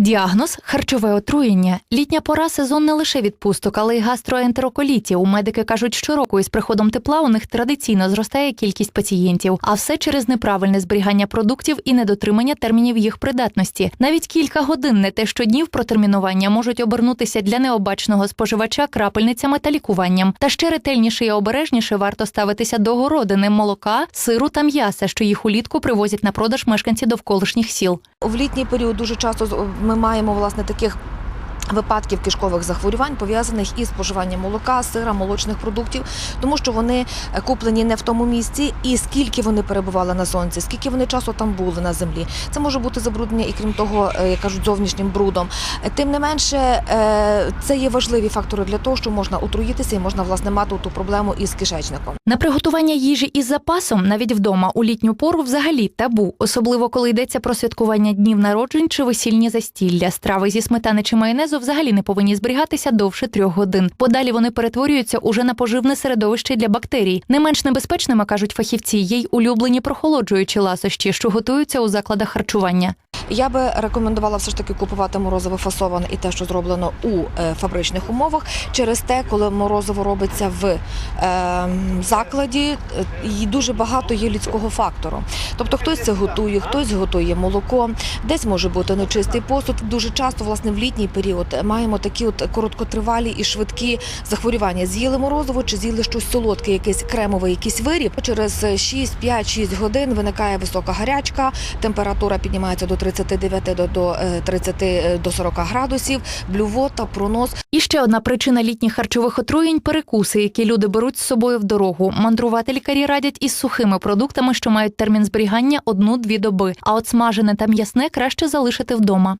Діагноз харчове отруєння. Літня пора сезон не лише відпусток, але й гастроентероколітів. Медики кажуть, щороку із приходом тепла у них традиційно зростає кількість пацієнтів, а все через неправильне зберігання продуктів і недотримання термінів їх придатності. Навіть кілька годин, не те щоднів протермінування можуть обернутися для необачного споживача крапельницями та лікуванням. Та ще ретельніше і обережніше варто ставитися до городини, молока, сиру та м'яса, що їх улітку привозять на продаж мешканці довколишніх сіл. В літній період дуже часто ми маємо власне таких. Випадків кишкових захворювань пов'язаних із споживанням молока, сира, молочних продуктів, тому що вони е, куплені не в тому місці, і скільки вони перебували на сонці, скільки вони часу там були на землі. Це може бути забруднення і крім того, е, як кажуть, зовнішнім брудом. Е, Тим не менше, це є важливі фактори для того, що можна отруїтися і можна власне мати ту проблему із кишечником. На приготування їжі із запасом навіть вдома у літню пору взагалі табу, особливо коли йдеться про святкування днів народжень чи весільні застілля. Страви зі сметани чи майонезу взагалі не повинні зберігатися довше трьох годин. Подалі вони перетворюються уже на поживне середовище для бактерій. Не менш небезпечними кажуть фахівці, є й улюблені прохолоджуючі ласощі, що готуються у закладах харчування. Я би рекомендувала все ж таки купувати морозиво фасоване і те, що зроблено у е, фабричних умовах. Через те, коли морозиво робиться в е, закладі, е, і дуже багато є людського фактору. Тобто, хтось це готує, хтось готує молоко, десь може бути нечистий посуд. Дуже часто, власне, в літній період маємо такі от короткотривалі і швидкі захворювання. З'їли морозиво чи з'їли щось солодке, якийсь кремовий, якийсь виріб. Через 6, 5, 6 годин виникає висока гарячка, температура піднімається до 30 29 до 30 до е, 40 е, градусів, блювота, пронос. І ще одна причина літніх харчових отруєнь перекуси, які люди беруть з собою в дорогу. Мандрувати лікарі радять із сухими продуктами, що мають термін зберігання одну-дві доби. А от смажене та м'ясне краще залишити вдома.